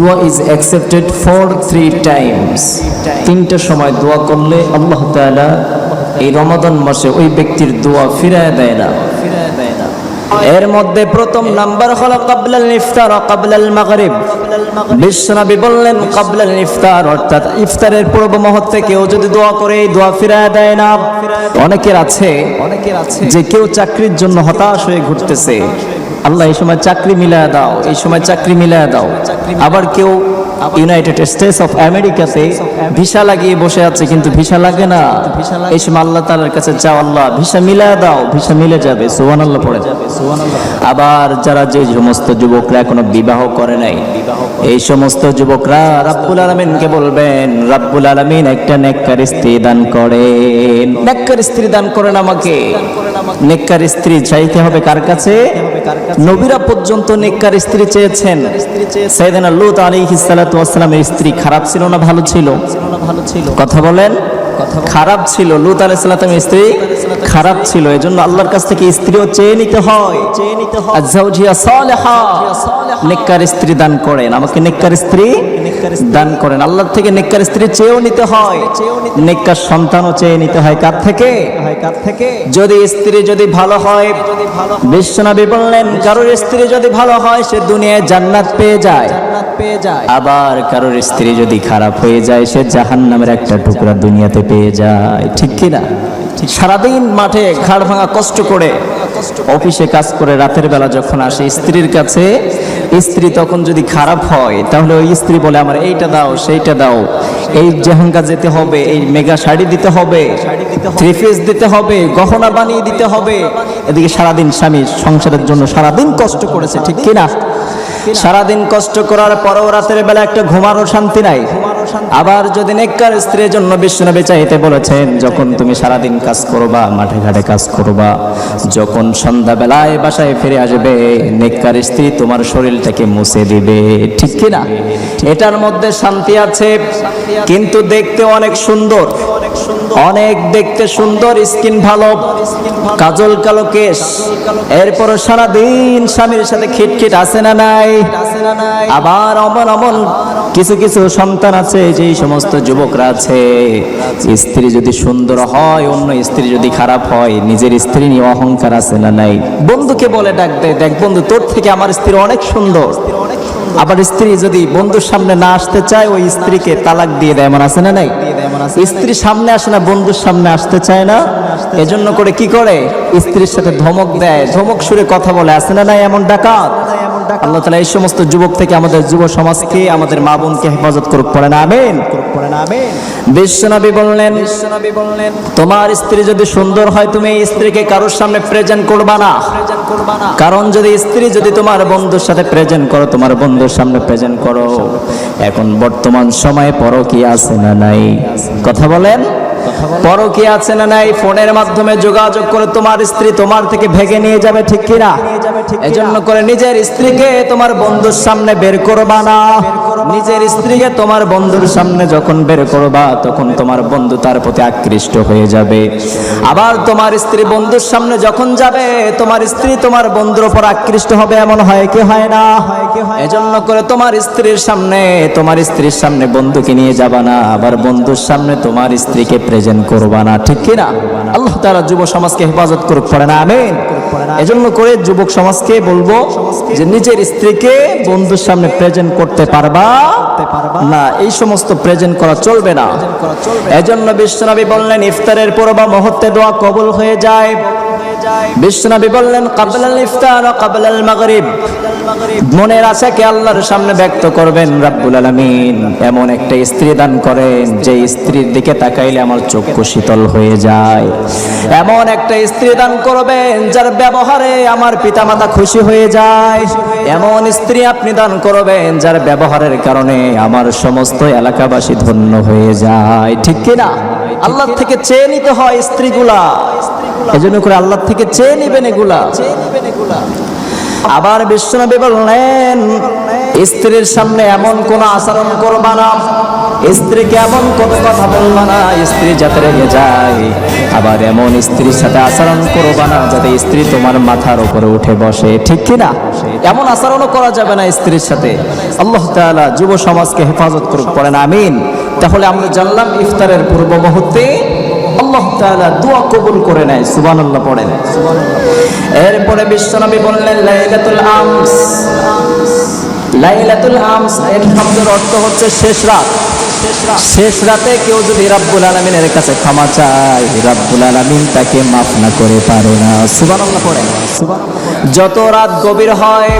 দোয়া is accepted for three times তিনটা সময় দোয়া করলে আল্লাহ তাআলা এই রমাদান মাসে ওই ব্যক্তির দোয়া ফিরায় দেয় না। এর মধ্যে প্রথম নাম্বার হলো কাবলাল ইফতার ও কাবলাল মাগরিব। বিশ্বনবী বললেন কাবলাল ইফতার অর্থাৎ ইফতারের পূর্ব মুহূর্তে কেউ যদি দোয়া করে এই দোয়া ফিরায় দেয় না। অনেকের আছে অনেকের আছে। যে কেউ চাকরির জন্য হতাশ হয়ে ঘুরতেছে। আল্লাহ এই সময় চাকরি মিলায় দাও এই সময় চাকরি মিলায় দাও। আবার কেউ ইউনাইটেড স্টেটস অফ আমেরিকাতে ভিসা লাগিয়ে বসে আছে কিন্তু ভিসা লাগে না। এই সময় আল্লাহ তাআলার কাছে চাও আল্লাহ ভিসা মিলায় দাও ভিসা মিলে যাবে সুবহান আল্লাহ পড়ে যাবে। আবার যারা যে সমস্ত যুবকরা এখনও বিবাহ করে নাই এই সমস্ত যুবকরা রাব্বুল আলামিনকে বলবেন রাব্বুল আলামিন একটা নেককার স্ত্রী দান করেন। নেককার স্ত্রী দান করেন আমাকে। নেককার স্ত্রী চাইতে হবে কার কাছে? নবীরা পর্যন্ত নেককার স্ত্রী চেয়েছেন। সাইয়েদনা লূত আলাইহিস সালাতু ওয়াসসালামের স্ত্রী খারাপ ছিল না ভালো ছিল? ভালো ছিল। কথা বলেন। খারাপ ছিল। লুত আলাইসালামের সালামের স্ত্রী? খারাপ ছিল এজন্য আল্লাহর কাছ থেকে স্ত্রীও চেয়ে নিতে হয়। চেয়ে নিতে হয়। আজাউজিয়া সালেহা নেককার স্ত্রী দান করেন। আমাকে নেককার স্ত্রী দান করেন। আল্লাহর থেকে নেককার স্ত্রী চেয়েও নিতে হয়। নেককার সন্তানও চেয়ে নিতে হয়। কার থেকে? কার থেকে? যদি স্ত্রী যদি ভালো হয় বিশ্বনবী বললেন কারোর স্ত্রী যদি ভালো হয় সে দুনিয়ায় জান্নাত পেয়ে যায়। পেয়ে যায়। আবার কারোর স্ত্রী যদি খারাপ হয়ে যায় সে জাহান্নামের একটা টুকরা দুনিয়াতে পেয়ে যায়। ঠিক কি না সারাদিন মাঠে ঘাড় ভাঙা কষ্ট করে অফিসে কাজ করে রাতের বেলা যখন আসে, স্ত্রীর কাছে, স্ত্রী তখন যদি খারাপ হয়, তাহলে ওই স্ত্রী বলে, আমার এইটা দাও, সেইটা দাও। এই জেহাঙ্গা যেতে হবে, এই মেগা শাড়ি দিতে হবে, থ্রি পিস দিতে হবে, গহনা বানিয়ে দিতে হবে। এদিকে সারাদিন স্বামী সংসারের জন্য সারাদিন কষ্ট করেছে, ঠিক কি না সারাদিন কষ্ট করার পরেও রাতের বেলা একটা ঘুমানোর শান্তি নাই। আবার যদি নেককার স্ত্রীর জন্য বিষ্ণুনবী চাইতে বলেছেন যখন তুমি সারাদিন কাজ করবা মাঠে ঘাটে কাজ করবা যখন সন্ধ্যাবেলায় বাসায় ফিরে আসবে নেককার স্ত্রী তোমার শরীরটাকে মুছে দিবে। ঠিক কি না এটার মধ্যে শান্তি আছে কিন্তু দেখতে অনেক সুন্দর। অনেক দেখতে সুন্দর স্কিন ভালো কাজল কালো কেশ। এরপর সারাদিন স্বামীর সাথে খিটখিট আছে না নাই। আবার অমন অমন কিছু কিছু সন্তান আছে, যেই সমস্ত যুবকরা আছে, স্ত্রী যদি সুন্দর হয়, অন্য স্ত্রী যদি খারাপ হয়, নিজের স্ত্রী নিয়ে অহংকার আছে না নাই? বন্ধুকে বলে ডাক দেয় দেখ বন্ধু, তোর থেকে আমার স্ত্রী অনেক সুন্দর। আবার স্ত্রী যদি বন্ধুর সামনে না আসতে চায় ওই স্ত্রীকে তালাক দিয়ে দেয় এমন আছে না নাই? স্ত্রী সামনে আসে না বন্ধুর সামনে আসতে চায় না। এজন্য করে কি করে? স্ত্রীর সাথে ধমক দেয়। ধমক সুরে কথা বলে আসে না নাই এমন ডাকাত? আল্লাহ তালা এই সমস্ত যুবক থেকে আমাদের যুব সমাজকে আমাদের মা বোনকে হেফাজত করুক পড়ে না আমেন। বিশ্বনবী বললেন বিশ্বনবী বললেন তোমার স্ত্রী যদি সুন্দর হয় তুমি এই স্ত্রীকে কারোর সামনে প্রেজেন্ট করবা না। কারণ যদি স্ত্রী যদি তোমার বন্ধুর সাথে প্রেজেন্ট করো তোমার বন্ধুর সামনে প্রেজেন্ট করো। এখন বর্তমান সময়ে পরকীয়া আছে না নাই। কথা বলেন। পরকীয়া আছে না নাই? ফোনের মাধ্যমে যোগাযোগ করে তোমার স্ত্রী তোমার থেকে ভেগে নিয়ে যাবে ঠিক কিনা? এজন্য করে নিজের স্ত্রীকে তোমার বন্ধুর সামনে বের করবা না। নিজের স্ত্রীকে তোমার বন্ধুর সামনে যখন বের করবা, তখন তোমার বন্ধু তার প্রতি আকৃষ্ট হয়ে যাবে। আবার তোমার স্ত্রী বন্ধুর সামনে যখন যাবে, তোমার স্ত্রী তোমার বন্ধুর উপর আকৃষ্ট হবে এমন হয় কি হয় না? এজন্য করে তোমার স্ত্রীর সামনে, তোমার স্ত্রীর সামনে বন্ধুকে নিয়ে যাবা না। আবার বন্ধুর সামনে তোমার স্ত্রীকে প্রেজেন্ট করবা না ঠিক কিনা? আল্লাহ তারা যুব সমাজকে হেফাজত করুক পড়ে না আমিন? এজন্য করে যুবক সমাজকে বলব যে নিজের স্ত্রীকে বন্ধুর সামনে প্রেজেন্ট করতে পারবা না এই সমস্ত প্রেজেন্ট করা চলবে না। এজন্য বিশ্বনবী বললেন ইফতারের পর বা মুহূর্তে দোয়া কবুল হয়ে যায়। বিশ্বনবী বললেন, কাবলাল ইফতার ও কাবলাল মাগরিব। মনের আশাকে আল্লাহর সামনে ব্যক্ত করবেন, রাব্বুল আলামিন। এমন একটা স্ত্রী দান করেন, যে স্ত্রীর দিকে তাকাইলে আমার চক্ষু শীতল হয়ে যায়। এমন একটা স্ত্রী দান করবেন, যার ব্যবহারে আমার পিতামাতা খুশি হয়ে যায়। এমন স্ত্রী আপনি দান করবেন, যার ব্যবহারের কারণে আমার সমস্ত এলাকাবাসী ধন্য হয়ে যায়। ঠিক কিনা? আল্লাহ থেকে চেয়ে নিতে হয় স্ত্রীগুলা। এজন্য করে আল্লাহ থেকে চেয়ে নিবেন এগুলা। আবার বিশ্বনবী বললেন, স্ত্রীর সামনে এমন কোন আচরণ করবা না। স্ত্রীকে এমন কত কথা বলবা না, স্ত্রী যাতে রেগে যায়। আবার এমন স্ত্রীর সাথে আচরণ করবা না, যাতে স্ত্রী তোমার মাথার উপরে উঠে বসে। ঠিক কি না এমন আচরণও করা যাবে না স্ত্রীর সাথে। আল্লাহ তাআলা যুব সমাজকে হেফাজত করুক, পড়েন আমিন। তাহলে আমরা জানলাম ইফতারের পূর্ব মুহূর্তে আল্লাহ তাআলা দোয়া কবুল করে নেয়, সুবহানাল্লাহ পড়েন। এরপরে বিশ্বনবী বললেন, লাইলাতুল আমস। লাইলাতুল আমস, এর শব্দের অর্থ হচ্ছে শেষ রাত। শেষ রাতে। কেউ যদি রাব্বুল আলমিনের কাছে ক্ষমা চায়, রাব্বুল আলমিন তাকে মাফ না করে পারে না। সুবহানাল্লাহ পড়েন। যত রাত গভীর হয়,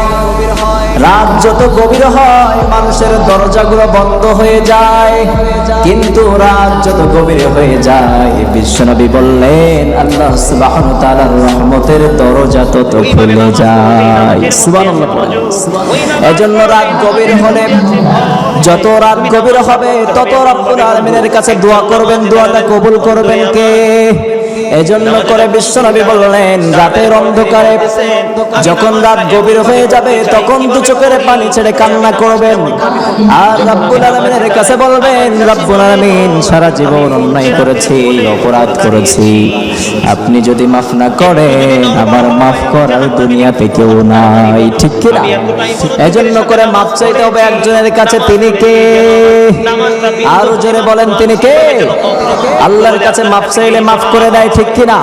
রাত যত গভীর হয়, মানুষের দরজাগুলো বন্ধ হয়ে যায়। কিন্তু রাত যত গভীর হয়ে যায়, বিশ্বনবী বললেন, আল্লাহ সুবহানাহু ওয়া তাআলার রহমতের দরজা তত খুলে যায়। পড়েন। এজন্য রাত গভীর হলে যত রাত গভীর হবে তত রব্বুল আলামিনের কাছে দোয়া করবেন দোয়াটা কবুল করবেন কে? এজন্য করে বিশ্বনবী বললেন, রাতের অন্ধকারে যখন রাত গভীর হয়ে যাবে, তখন দু চোখের পানি ছেড়ে কান্না করবেন। আর রব্বুল আলামিনের কাছে বলবেন, রব্বুল আলামিন, সারা জীবন অন্যায় করেছি, অপরাধ করেছি। আপনি যদি মাফ না করেন, আমার মাফ করার দুনিয়াতে কেউ নাই। ঠিক কি না? এজন্য করে মাফ চাইতে হবে একজনের কাছে, তিনি কে? আরও জোরে বলেন, তিনি কে? আল্লাহর কাছে মাফ চাইলে মাফ করে দেয় ঠিক কি না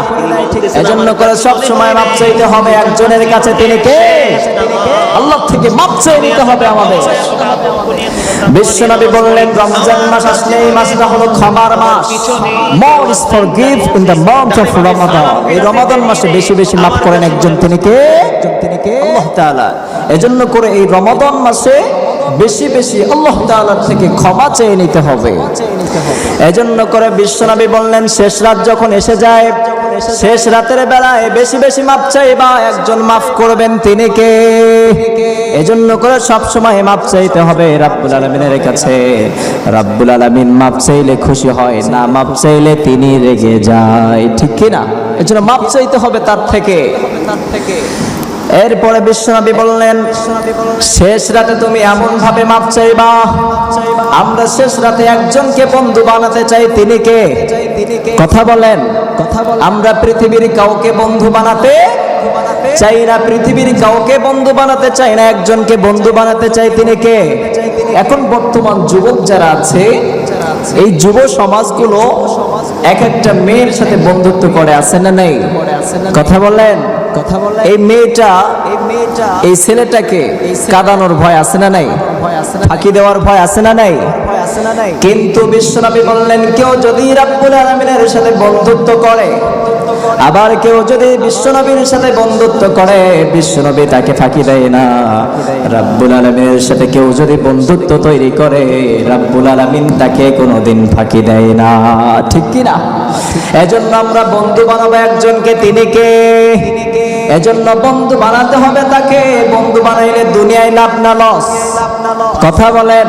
এজন্য করে সব সময় মাফ চাইতে হবে একজনের কাছে তিনি কে? আল্লাহ থেকে মাফ চাই নিতে হবে আমাদের। বিশ্বনবী বললেন রমজান মাস আসলে এই মাসটা হলো ক্ষমার মাস। More is forgive in the month of Ramadan. এই রমাদান মাসে বেশি বেশি মাফ করেন একজন তিনি কে? তিনি কে? আল্লাহ তাআলা। এজন্য করে এই রমাদান মাসে বেশি বেশি আল্লাহ তাআলার থেকে ক্ষমা চেয়ে নিতে হবে। এজন্য করে বিশ্বনবী বললেন, শেষ রাত যখন এসে যায়, শেষ রাতের বেলায় বেশি বেশি মাপ চাইবা, একজন মাফ করবেন তিনি কে? এজন্য করে সব সময় মাপ চাইতে হবে রাব্বুল আলামিনের কাছে। রাব্বুল আলামিন মাপ চাইলে খুশি হয়, না মাপ চাইলে তিনি রেগে যায়। ঠিক কি না? এজন্য মাপ চাইতে হবে তার থেকে। তার থেকে এরপরে বিশ্বনবী বললেন, শেষ রাতে তুমি এমন ভাবে মাপ চাইবা? আমরা শেষ রাতে একজনকে বন্ধু বানাতে চাই, তিনি কে? কথা বলেন কথা আমরা পৃথিবীর কাউকে বন্ধু বানাতে চাই না, পৃথিবীর কাউকে বন্ধু বানাতে চাই না, একজনকে বন্ধু বানাতে চাই, তিনি কে? এখন বর্তমান যুবক যারা আছে, এই যুব সমাজগুলো এক একটা মেয়ের সাথে বন্ধুত্ব করে, আছে না নেই? কথা বলেন এই মেয়েটা এই ছেলেটাকে কাঁদানোর ভয় আছে না নাই? ফাঁকি দেওয়ার ভয় আছে না নাই? কিন্তু বিশ্বনবী বললেন কেউ যদি রাব্বুল আলামিনের সাথে বন্ধুত্ব করে আবার কেউ যদি বিশ্বনবীর সাথে বন্ধুত্ব করে বিশ্বনবী তাকে ফাঁকি দেয় না। রাব্বুল আলামিনের সাথে কেউ যদি বন্ধুত্ব তৈরি করে রাব্বুল আলামিন তাকে কোনোদিন ফাঁকি দেয় না। ঠিক কি না এজন্য আমরা বন্ধু বানাবো একজনকে তিনি কে? এজন্য বন্ধু বানাতে হবে তাকে। বন্ধু বানাইলে দুনিয়ায় লাভ না লস। কথা বলেন,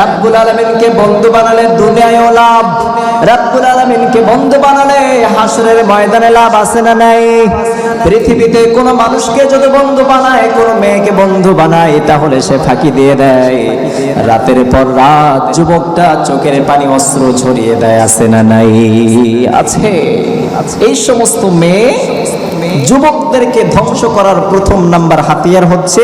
রাব্বুল আলামিনকে বন্ধু বানালে দুনিয়ায়ও লাভ। রাব্বুল আলামিনকে বন্ধু বানালে হাসরের ময়দানে লাভ আছে না নাই? পৃথিবীতে কোন মানুষকে যদি বন্ধু বানায়, কোন মেয়েকে বন্ধু বানায়, তাহলে সে ফাঁকি দিয়ে দেয়। রাতের পর রাত যুবকটা চোখের পানি অস্ত্র ছড়িয়ে দেয়, আছে না নাই? আছে। এই সমস্ত মেয়ে যুবকদেরকে ধ্বংস করার প্রথম নাম্বার হাতিয়ার হচ্ছে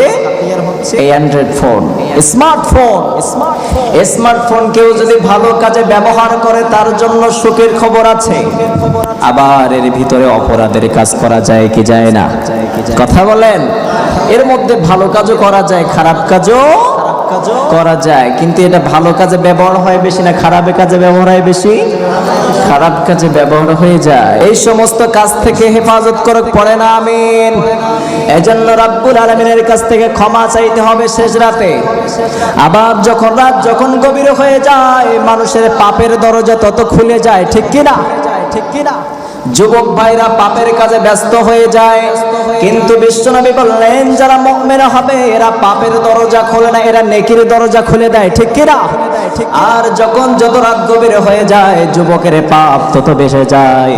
ব্যবহার করে, তার জন্য সুখের খবর আছে। আবার এর ভিতরে অপরাধের কাজ করা যায় কি না? কথা বলেন। এর মধ্যে ভালো কাজও করা যায়, খারাপ কাজও করা যায়, কিন্তু এটা ভালো কাজে ব্যবহার হয় বেশি না খারাপ কাজে ব্যবহার হয় বেশি? খারাপ কাজে ব্যবহার হয়ে যায়। এই সমস্ত কাজ থেকে হেফাজত করক, পড়ে না, আমিন। এজন্য রাব্বুল আলমিনের কাছ থেকে ক্ষমা চাইতে হবে শেষ রাতে। আবার যখন রাত যখন গভীর হয়ে যায়, মানুষের পাপের দরজা তত খুলে যায়, ঠিক কিনা? ঠিক কিনা? যুবক ভাইরা পাপের কাজে ব্যস্ত হয়ে যায়। কিন্তু বিশ্বনবী বললেন, যারা মুমিনা হবে, এরা পাপের দরজা খোলে না, এরা নেকির দরজা খুলে দেয়, ঠিক কিনা? আর যখন যত রাত গভীর হয়ে যায়, যুবকের পাপ তত বেশি যায়।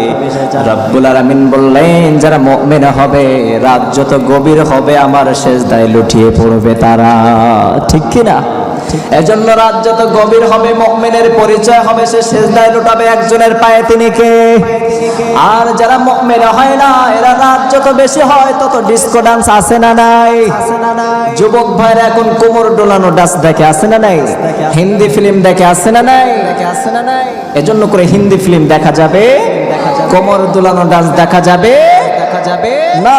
রব্বুল আলামিন বললেন, যারা মুমিনা হবে, রাত যত গভীর হবে, আমার শেষ দায় লুটিয়ে পড়বে তারা, ঠিক কিনা? এজন্য রাত যত গভীর হবে, মুমিনের পরিচয় হবে, সে সেজদায় লুটাবে একজনের পায়ে তিনি কে? আর যারা মুমিন হয় না, এরা রাত যত বেশি হয়, তত ডিস্কো ডান্স আছে না নাই? যুবক ভাইরা এখন কোমর ডোলানো ডান্স দেখে আছে না নাই? হিন্দি ফিল্ম দেখে আছে না নাই? আছে না নাই এজন্য করে হিন্দি ফিল্ম দেখা যাবে। কোমর দোলানো ডান্স দেখা যাবে দেখা যাবে? না।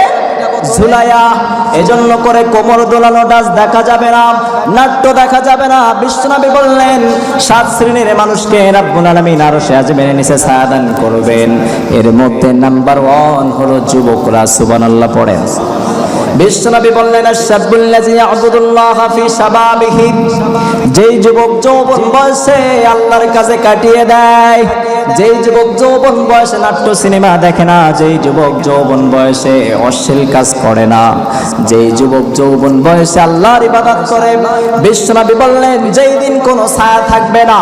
ঝুলাইয়া এজন্য করে কোমর দোলানো ডাস দেখা যাবে না, নাট্য দেখা যাবে না। বিশ্বনবী বললেন, সাত শ্রেণির মানুষকে রাব্বুল আলামিন আরও সে আজমের নিচে সাদান করবেন। এর মধ্যে নাম্বার ওয়ান হলো যুবকরা, সুবহানাল্লাহ পড়েন বিশ্বনবী বললেন যেই যুবক যৌবন বয়সে আল্লাহর কাছে কাটিয়ে দেয় যেই যুবক যৌবন বয়সে নাট্য সিনেমা দেখে না, যেই যুবক যৌবন বয়সে অশ্লীল কাজ করে না, যেই যুবক যৌবন বয়সে আল্লাহর ইবাদত করে, বিশ্বনবী বললেন, যেই দিন কোনো ছায়া থাকবে না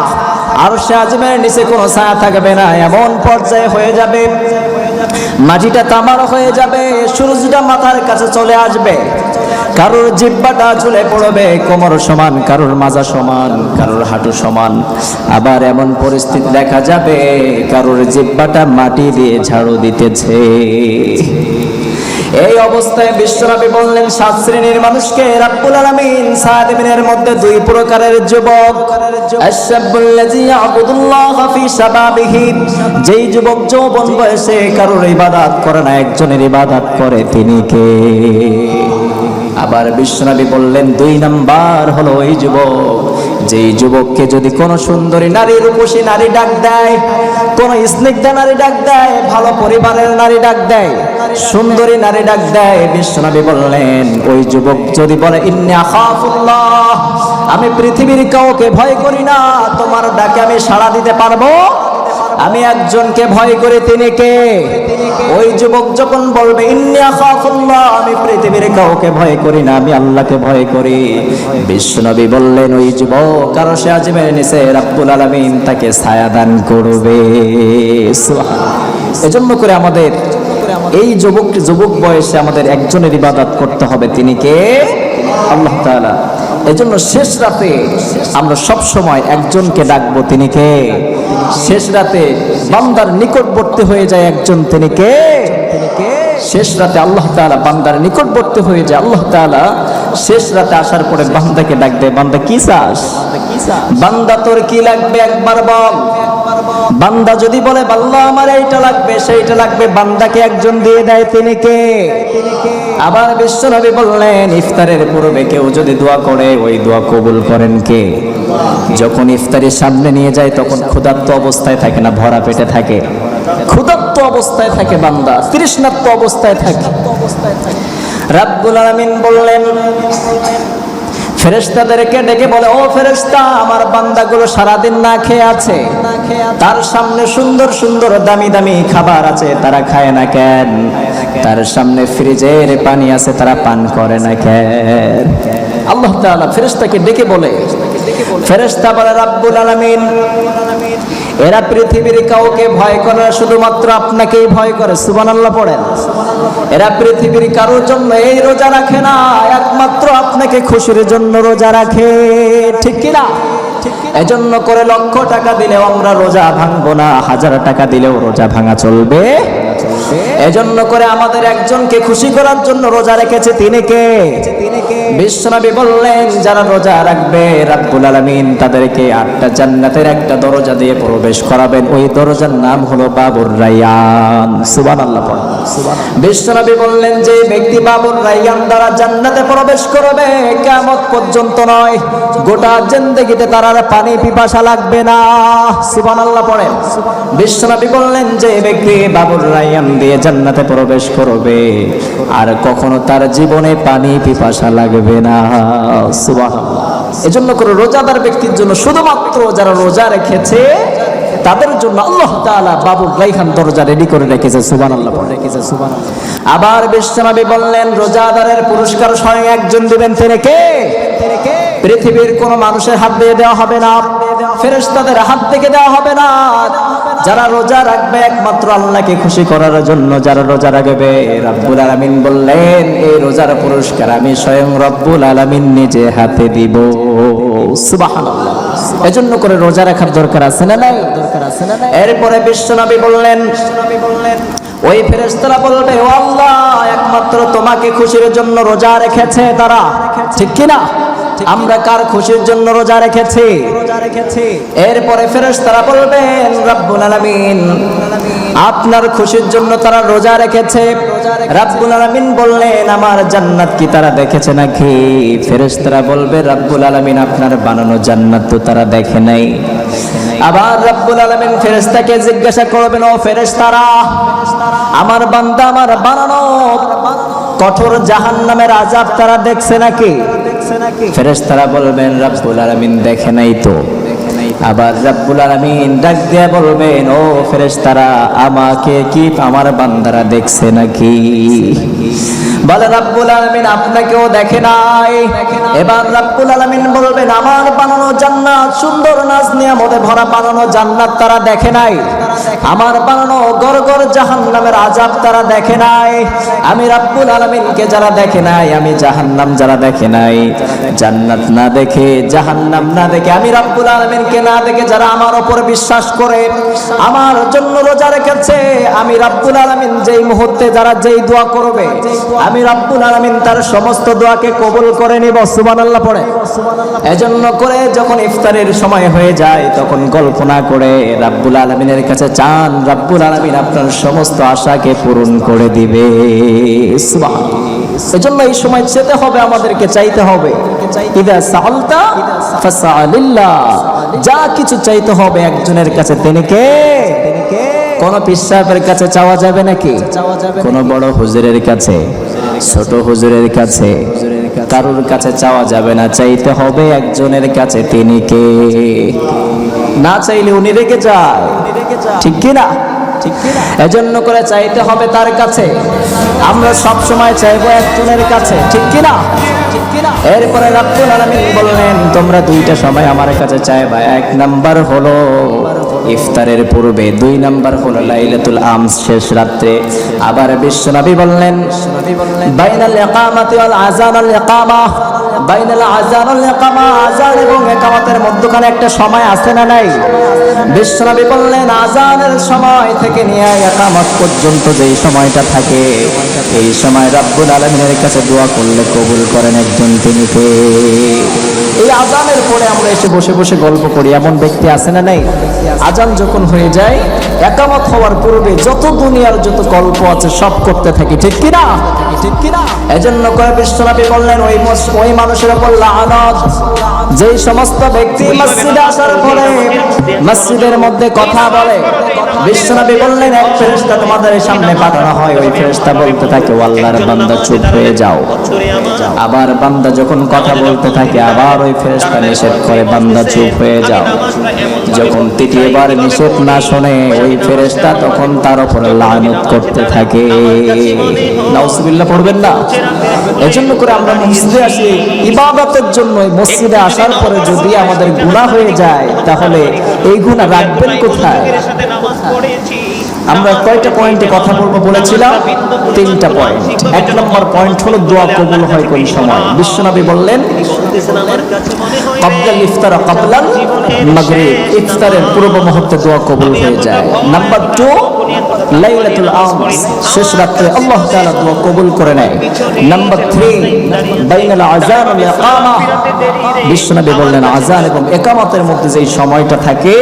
আর সে আজমের নিচে কোনো ছায়া থাকবে না, এমন পর্যায়ে হয়ে যাবে। মাটিটা তামার হয়ে যাবে, সূর্যটা মাথার কাছে চলে আসবে। কারোর জিব্বাটা ঝুলে পড়বে, কোমর সমান, কারোর মাজা সমান, কারোর হাঁটু সমান। আবার এমন পরিস্থিতি দেখা যাবে, কারোর জিব্বাটা মাটি দিয়ে ঝাড়ু দিতেছে। এই অবস্থায় বিশ্বনবী বললেন, সাত শ্রেণির মানুষকে রাব্বুল আলামিন সাদিমিনের মধ্যে দুই প্রকারের যুবক আশাবুল্লাযী ইয়াবুদুল্লাহ ফি শাবাবিহি। যেই যুবক যৌবন বয়সে কারোর ইবাদত করে না, একজনের ইবাদত করে তিনি কে? আবার বিশ্বনবী বললেন, দুই নাম্বার হলো ওই যুবক। যেই যুবককে যদি কোনো সুন্দরী নারী রূপসী নারী ডাক দেয়, কোনো স্নিগ্ধা নারী ডাক দেয়, ভালো পরিবারের নারী ডাক দেয়, সুন্দরী নারী ডাক দেয়, বিশ্বনবী বললেন, ওই যুবক যদি বলে, ইন্নি আখাফুল্লাহ, আমি পৃথিবীর কাউকে ভয় করি না, তোমার ডাকে আমি সাড়া দিতে পারব? আমি একজনকে ভয় করি তিনি কে? ওই যুবক যখন বলবে আমি পৃথিবীর কাউকে ভয় করি না, আমি আল্লাহকে ভয় করি। বিশ্বনবী বললেন, ওই যুবক কারও সে আজমের নিচে রাব্বুল আলামিন তাকে ছায়া দান করবে। এজন্য করে আমাদের, এই যুবক যুবক বয়সে আমাদের একজনের ইবাদত করতে হবে, তিনি কে? আল্লাহ তাআলা। এজন্য শেষ রাতে আমরা সব সময় একজনকে ডাকবো, তিনি কে? শেষ রাতে বান্দার নিকটবর্তী হয়ে যায় একজন, তিনি কে? শেষ রাতে আল্লাহ তাআলা বান্দার নিকটবর্তী হয়ে যায়। আল্লাহ তাআলা শেষ রাতে আসার পরে বান্দাকে ডাক দেয়, বান্দা, কি চাস? বান্দা, তোর কি লাগবে একবার বল? বান্দা, যদি বলে, বাল্লা, আমার এইটা লাগবে, সেইটা লাগবে, বান্দাকে একজন দিয়ে দেয়, তিনি কে? আবার বিশ্বনবী বললেন, ইফতারের পূর্বে কেউ যদি দোয়া করে, ওই দোয়া কবুল করেন কে? যখন ইফতারের সামনে নিয়ে যায়, তখন ক্ষুধার্ত অবস্থায় থাকে না, ভরা পেটে থাকে। ক্ষুধার্ত অবস্থায় থাকে বান্দা, তৃষ্ণার্ত অবস্থায় থাকে। রাব্বুল আলামিন বললেন, ফেরেশতাদেরকে ডেকে বলে, ও ফেরেশতা, আমার বান্দাগুলো সারাদিন না খেয়ে আছে। তার সামনে সুন্দর সুন্দর, দামি দামি খাবার আছে, তারা খায় না কেন? তার সামনে ফ্রিজের পানি আছে, তারা পান করে না কেন? আল্লাহ তাআলা ফেরেশতাকে ডেকে বলে, ফেরেশতা বলে, রাব্বুল আলামিন, এরা পৃথিবীর কাউকে ভয় করে শুধুমাত্র আপনাকেই ভয় করে। সুবহানাল্লাহ পড়েন। এরা পৃথিবীর কারোর জন্য এই রোজা রাখে না, একমাত্র আপনাকে খুশির জন্য রোজা রাখে। ঠিক কিনা এজন্য করে লক্ষ টাকা দিলেও আমরা রোজা ভাঙবো না, হাজার টাকা দিলেও রোজা ভাঙা চলবে। এজন্য করে আমাদের একজনকে খুশি করার জন্য রোজা রেখেছে তিনি কে? বিশ্বনবী বললেন, যারা রোজা রাখবে রাব্বুল আলামিন তাদেরকে আটটা জান্নাতের একটা দরজা দিয়ে প্রবেশ করাবেন। ওই দরজার নাম হলো বাবুর রাইয়ান। সুবহানাল্লাহ পড়েন বিশ্বনবী বললেন, যে ব্যক্তি বাবুর রাইয়ান দ্বারা জান্নাতে প্রবেশ করবে, কিয়ামত পর্যন্ত নয়। গোটা জিন্দেগিতে তার আর পানি পিপাসা লাগবে না। সুবহানাল্লাহ পড়েন। বিশ্বনবী বললেন, যে ব্যক্তি বাবুর রাইয়ান দিয়ে জান্নাতে প্রবেশ করবে, আর কখনো তার জীবনে পানি পিপাসা লাগবে না। সুবহানাল্লাহ। এজন্য করে রোজাদার ব্যক্তির জন্য শুধুমাত্র যারা রোজা রেখেছে তাদের জন্য আল্লাহ তাআলা বাবুর রাইহান দরজা রেডি করে রেখেছে, সুবহানাল্লাহ পড়ে রেখেছে, সুবহানাল্লাহ। আবার বিশ্বনবী বললেন, রোজাদারের পুরস্কার স্বয়ং একজন দিবেন, তিনি কে? পৃথিবীর কোন মানুষের হাত দিয়ে দেওয়া হবে না, ফেরেশতাদের হাত থেকে দেওয়া হবে না। যারা রোজা রাখবে একমাত্র আল্লাহকে খুশি করার জন্য, যারা রোজা রাখবে, রব্বুল আলামিন বললেন, এই রোজার পুরস্কার আমি স্বয়ং রব্বুল আলামিন নিজে হাতে দিব। সুবহানাল্লাহ। এজন্য করে রোজা রাখার দরকার আছে না নাই? দরকার এরপরে বিশ্বনবী বললেন ওই ফেরেস্তারা বলবে ও আল্লাহ একমাত্র তোমাকে খুশির জন্য রোজা রেখেছে তারা। ঠিক কিনা? আমরা কার খুশির জন্য রোজা রেখেছি? রোজা রেখেছি। এরপরে ফেরেশতারা বলবেন রব্বুল আলামিন আপনার খুশির জন্য তারা রোজা রেখেছে। রব্বুল আলামিন বললেন, আমার জান্নাত কি তারা দেখেছে নাকি? ফেরেশতারা বলবে, রব্বুল আলামিন আপনার বানানো জান্নাত তো তারা দেখে নাই। আবার রব্বুল আলামিন ফেরেশতাকে জিজ্ঞাসা করবেন, ও ফেরেশতারা, আমার বান্দা আমার বানানো কঠোর জাহান্নামের আযাব তারা দেখছে নাকি? ফেরেশতারা বলবেন, রব্বুল আলামিন দেখে নাই তো। আবার রব্বুল আলামিন ডাক দিয়ে বলবেন, ও ফেরেশতারা, আমাকে কি আমার বান্দারা দেখছে নাকি? বলে রব্বুল আলামিন আপনাকেও দেখে নাই। এবার রব্বুল আলামিন বলবেন, আমার বানানো জান্নাত, সুন্দর নাজ নিয়ামতে ভরা বানানো জান্নাত তারা দেখে নাই। আমার বানানো গরগর জাহান্নামের আযাব তারা দেখে নাই। আমি রব্বুল আলামিনকে যারা দেখে নাই, আমি জাহান্নাম যারা দেখে নাই। জান্নাত না দেখে, জাহান্নাম না দেখে আমি রব্বুল আলামিনকে না দেখে যারা আমার উপর বিশ্বাস করে, আমার জন্য রোজা রেখেছে, আমি রব্বুল আলামিন যেই মুহূর্তে যারা যেই দোয়া করবে, আমি রব্বুল আলামিন তার সমস্ত দোয়াকে কবুল করে নিব, সুবহানাল্লাহ পড়ে। এজন্য করে যখন ইফতারের সময় হয়ে যায়, তখন কল্পনা করে রাব্বুল আলামিনের কাছে চান, রাব্বুল আলামিন আপনার সমস্ত আশাকে পূরণ করে দিবে। এজন্য এই সময় চেতে হবে, আমাদেরকে চাইতে হবে। ইদা সালতা ফাসালিল্লাহ যা কিছু চাইতে হবে একজনের কাছে। তিনি কে? কোন পিসাবের কাছে চাওয়া যাবে নাকি? কোন বড় হুজুরের কাছে ছোট হুজুরের কাছে কারোর কাছে চাওয়া যাবে না। চাইতে হবে একজনের কাছে। তিনি কে? না চাইলে উনি রেগে যায়। ঠিক কি না? ঠিক কি না? এজন্য করে চাইতে হবে তার কাছে। আমরা সব সময় চাইব একজনের কাছে। ঠিক কি না ঠিক কি না? এরপরে রাব্বুল আলামিন বললেন, তোমরা দুইটা সময় আমার কাছে চাইবা এক নাম্বার হলো ইফতারের পূর্বে, দুই নাম্বার হলো লাইলাতুল আমস শেষ রাত্রে। আবার বিশ্বনবী বললেন, বাইনাল ইকামাতি ওয়াল আযান আল ইকামা। বাইনাল আযান আল ইকামা, আযান এবং ইকামাতের মধ্যখানে একটা সময় আছে না নাই? বিশ্বনবী বললেন, আযানের সময় থেকে নিয়ে ইকামত পর্যন্ত যেই সময়টা থাকে। এই সময় রাব্বুল আলামিনের কাছে দোয়া করলে কবুল করেন একজন তিনি এই আজানের পরে আমরা এসে বসে বসে গল্প করি, এমন ব্যক্তি আছে না নাই? আজান যখন হয়ে যায় একামত হওয়ার পূর্বে যত দুনিয়ার যত গল্প আছে সব করতে থাকি, ঠিক কিনা? ঠিক কিনা এজন্য করে বিশ্বনবী বললেন, ওই ওই মানুষের উপর লানত। যেই সমস্ত ব্যক্তি মসজিদে আসার পরে মসজিদের মধ্যে কথা বলে, বিশ্বনবী বললেন, এক ফেরেশতা তোমাদের সামনে পাঠানো হয়, ওই ফেরেশতা বলতে থাকে আল্লাহর বান্দা চুপ হয়ে যাও। আবার বান্দা যখন কথা বলতে থাকে, আবার ওই ফেরেশতা নিষেধ করে, বান্দা চুপ হয়ে যাও। যখন তৃতীয়বার নিষেধ না শোনে, ওই ফেরেশতা তখন তার উপর লানত করতে থাকে। নাউজুবিল্লাহ, পড়বেন না? এজন্য করে আমরা মসজিদে আসি। ইবাদতের জন্য মসজিদে আসার পরে যদি আমাদের গুনাহ হয়ে যায়, তাহলে এই গুনাহ রাখবেন কোথায়? আমরা কয়টা পয়েন্টে কথা বলব বলেছিলাম? তিনটা পয়েন্ট। এক নম্বর পয়েন্ট হলো দোয়া কবুল হয় কোন সময়? বিশ্বনবী বললেন, কবলাল ইফতার মাগরিব। ইফতারের পূর্ব মুহূর্তে দোয়া কবুল হয়ে যায়। নাম্বার টু লাইলাতুল আমস শেষ রাত্রে আল্লাহ তাআলা দোয়া কবুল করে নেয়। নাম্বার থ্রি বাইনাল আযান ওয়াল ইকামা। বিশ্বনবী বললেন, আযান এবং মধ্যে যেই সময়টা থাকে,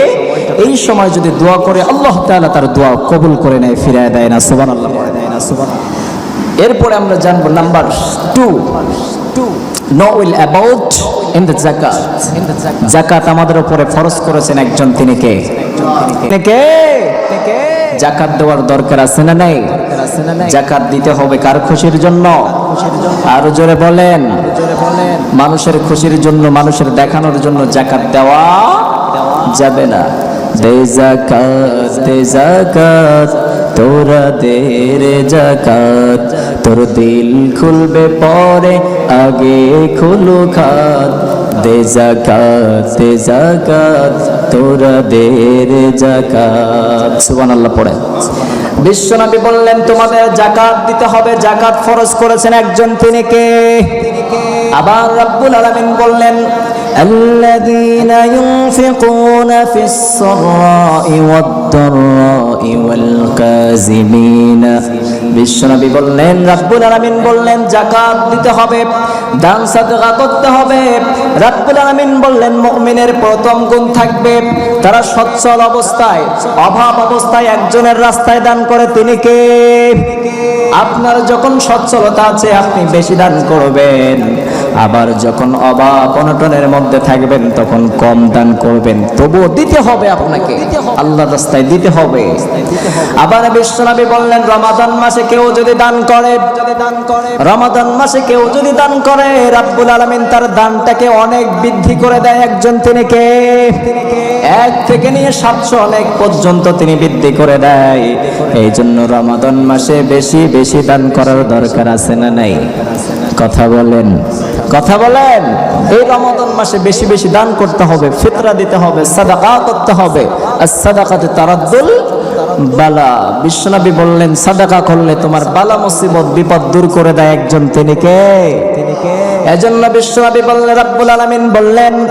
এই সময় যদি দোয়া করে, আল্লাহ তাআলা তার দোয়া কবুল করে নেয়, ফিরায় দেয় না, সুবহানাল্লাহ দেয় না, সুবহানাল্লাহ। এরপরে আমরা জানব number two to know will about in the জাকাত জাকাত আমাদের উপরে ফরজ করেছেন একজন তিনি কে? তিনি কে? জাকাত দেওয়ার দরকার আছে না নাই? জাকাত দিতে হবে কার খুশির জন্য? আরও জোরে বলেন। মানুষের খুশির জন্য মানুষের দেখানোর জন্য জাকাত দেওয়া যাবে না। দে জাকাত দে জাকাত তোরা দে রে জাকাত তোর দিল খুলবে পরে, আগে খুলু খাত। দে জাকাত দে জাকাত তোরা দে রে জাকাত সুবহানাল্লাহ, পড়ে। বিশ্বনবী বললেন, তোমাদের জাকাত দিতে হবে জাকাত ফরজ করেছেন একজন তিনি কে? আবার রব্বুল আলামিন বললেন الذين ينفقون في السراء والضراء والكاظمين বিশ্বনবী বললেন রাব্বুল আলামিন বললেন জাকাত দিতে হবে দান সাদকা করতে হবে রাব্বুল আলামিন বললেন মুমিনের প্রথম গুণ থাকবে তারা সচ্ছল অবস্থায় অভাব অবস্থায় একজনের রাস্তায় দান করে তিনি কে আপনার যখন সচ্ছলতা আছে আপনি বেশি দান করবেন আবার যখন অভাব অনটনের মধ্যে থাকবেন, তখন কম দান করবেন। তবুও দিতে হবে আপনাকে। আল্লাহ রাস্তায় দিতে হবে। আবার বিশ্বনবী বললেন, রমাদান মাসে কেউ যদি দান করে, রমাদান মাসে কেউ যদি দান করে, রাব্বুল আলামিন তার দানটাকে অনেক বৃদ্ধি করে দেয় একজন তিনি কে? এক থেকে নিয়ে সাতশো অনেক পর্যন্ত তিনি বৃদ্ধি করে দেয়। এই জন্য রমাদান মাসে বেশি বেশি দান করার দরকার আছে না নাই? কথা বলেন। কথা বলেন। এই রমাদান মাসে বেশি বেশি দান করতে হবে, ফিতরা দিতে হবে, সাদাকা করতে হবে। আর সাদাকাতে তারাদ্দুল, বালা। বিশ্বনবী বললেন, সাদাকা করলে তোমার বালা মুসিবত, বিপদ দূর করে দেয় একজন। তিনি কে? তিনি কে? এজন্য বিশ্বনবী বললেন, রাব্বুল আলামিন বললেন,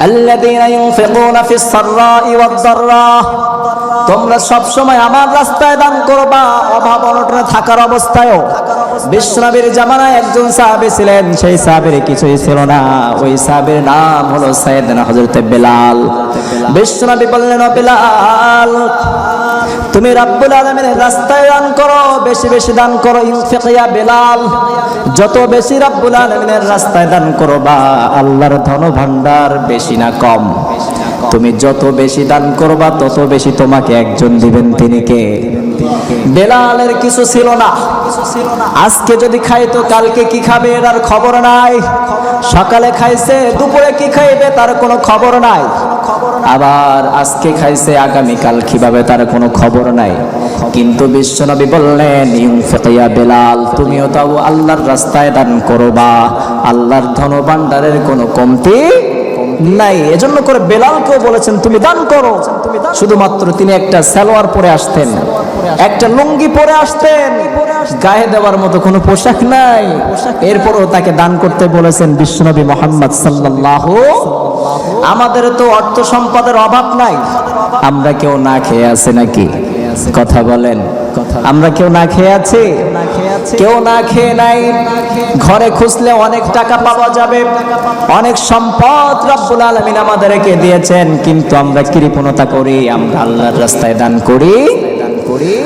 আল্লাযীনা ইউনফিকুনা ফিস সাররাই ওয়াদ দাররা। তোমরা সব সময় আমার রাস্তায় দান করবা, অভাব অনটনে থাকার অবস্থায়ও। বিশ্বনবীর জামানায় একজন সাহাবী ছিলেন, সেই সাহাবীর কিছুই ছিল না। ওই সাহাবীর নাম হলো সাইয়েদনা হযরত বেলাল। বিশ্বনবী বললেন বেলাল, তুমি রাব্বুল আলামিনের রাস্তায় দান করো, বেশি বেশি দান করো ইনফিকিয়া বেলাল। যত বেশি রাব্বুল আলামিনের রাস্তায় দান করবা, আল্লাহর ধন ভান্ডার বেশি না কম। তুমি যত বেশি দান করবা, তত বেশি তোমাকে একজন দিবেন তিনি কে? বেলালের কিছু ছিল না। আজকে যদি খাইতো কালকে কি খাবে এর খবর নাই। সকালে খাইছে, দুপুরে কি খাইবে তার কোনো খবর নাই। আবার আজকে খাইছে, আগামীকাল কীভাবে তার কোনো খবর নাই। কিন্তু বিশ্বনবী বললেন ইউফিয়া বেলাল, তুমিও তাও আল্লাহর রাস্তায় দান করবা। আল্লাহর ধন ভান্ডারের কোনো কমতি নাই। এজন্য করে বেলালকেও বলেছেন, তুমি দান করো। শুধুমাত্র তিনি একটা সালোয়ার পরে আসতেন। একটা লুঙ্গি পরে আসতেন। গায়ে দেওয়ার মতো কোনো পোশাক নাই। এরপরও তাকে দান করতে বলেছেন বিশ্বনবী মোহাম্মদ সাল্লাল্লাহু। আমাদের তো অর্থ সম্পদের অভাব নাই। আমরা কেউ না খেয়ে আছে নাকি? কথা বলেন। আমরা কেউ না খেয়ে আছি? কেউ না খেয়ে নাই। ঘরে খুঁজলে অনেক টাকা পাওয়া যাবে। অনেক সম্পদ রব্বুল আলমিন আমাদেরকে দিয়েছেন। কিন্তু আমরা কৃপণতা করি, আমরা আল্লাহর রাস্তায় দান করি।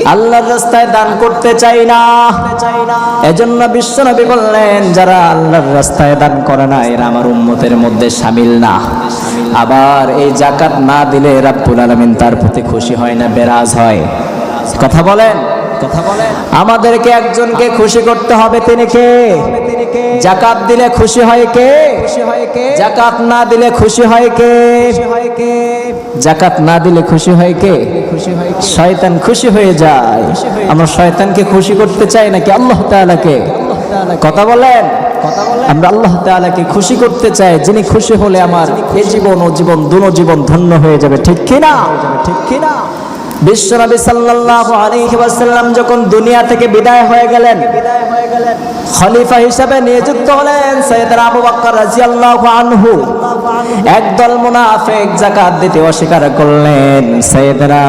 আল্লাহর রাস্তায় দান করতে চাই না। এজন্য বিশ্বনবী বললেন, যারা আল্লাহর রাস্তায় দান করে না, এরা আমার উম্মতের মধ্যে সামিল না। আবার এই জাকাত না দিলে রাব্বুল আলামিন তার প্রতি খুশি হয় না, বেরাজ হয়। কথা বলেন? আমাদেরকে একজনকে খুশি করতে হবে তিনি কে? জাকাত দিলে খুশি হয় কে? জাকাত না দিলে খুশি হয় কে? জাকাত না দিলে খুশি হয় কে? শয়তান খুশি হয়ে যায়। আমরা শয়তানকে খুশি করতে চাই নাকি আল্লাহ তাআলাকে? কথা বলেন। আমরা আল্লাহ তাআলাকে খুশি করতে চাই যিনি খুশি হলে আমার এ জীবন ও জীবন দুনো জীবন ধন্য হয়ে যাবে ঠিক কিনা? ঠিক কিনা? বিশ্বনবী সাল্লাল্লাহু আলাইহি ওয়াসাল্লাম যখন দুনিয়া থেকে বিদায় হয়ে গেলেন, খলিফা হিসাবে নিযুক্ত হলেন সৈয়দনা আবু বকর রাদিয়াল্লাহু আনহু। একদল মুনাফিক যাকাত দিতে অস্বীকার করলেন। সৈয়দনা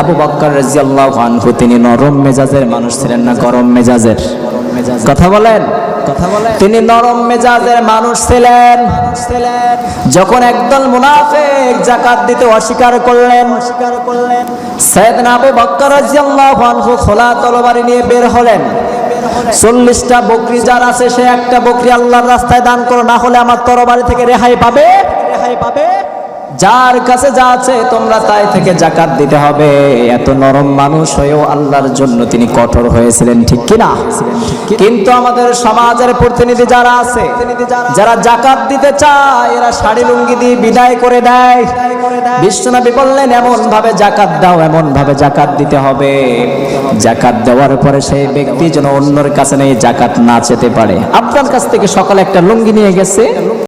আবু বকর রাদিয়াল্লাহু আনহু, তিনি নরম মেজাজের মানুষ ছিলেন না গরম মেজাজের? কথা বলেন? তিনি নরম মেজাজের মানুষ ছিলেন। যখন একদল মুনাফেক জাকাত দিতে অস্বীকার করলেন অস্বীকার করলেন। বকর রাদিয়াল্লাহু আনহু খোলা তলবারি নিয়ে বের হলেন। চল্লিশটা বকরি যার আছে সে একটা বকরি আল্লাহর রাস্তায় দান করো না হলে আমার তরবারি থেকে রেহাই পাবে? রেহাই পাবে? যার কাছে যা আছে, তোমরা তাই থেকে জাকাত দিতে হবে। এত নরম মানুষ হয়েও আল্লাহর জন্য তিনি কঠোর হয়েছিলেন, ঠিক কিনা? কিন্তু আমাদের সমাজের প্রতিনিধি যারা আছে, যারা জাকাত দিতে চায়, এরা শাড়ি লুঙ্গি দিয়ে বিদায় করে দেয়। বিশ্বনবী বললেন এমন ভাবে জাকাত দাও এমন ভাবে জাকাত দিতে হবে। জাকাত দেওয়ার পরে সেই ব্যক্তি যেন অন্যের কাছে নেই, জাকাত না চেতে পারে। আপনার কাছ থেকে সকালে একটা লুঙ্গি নিয়ে গেছে।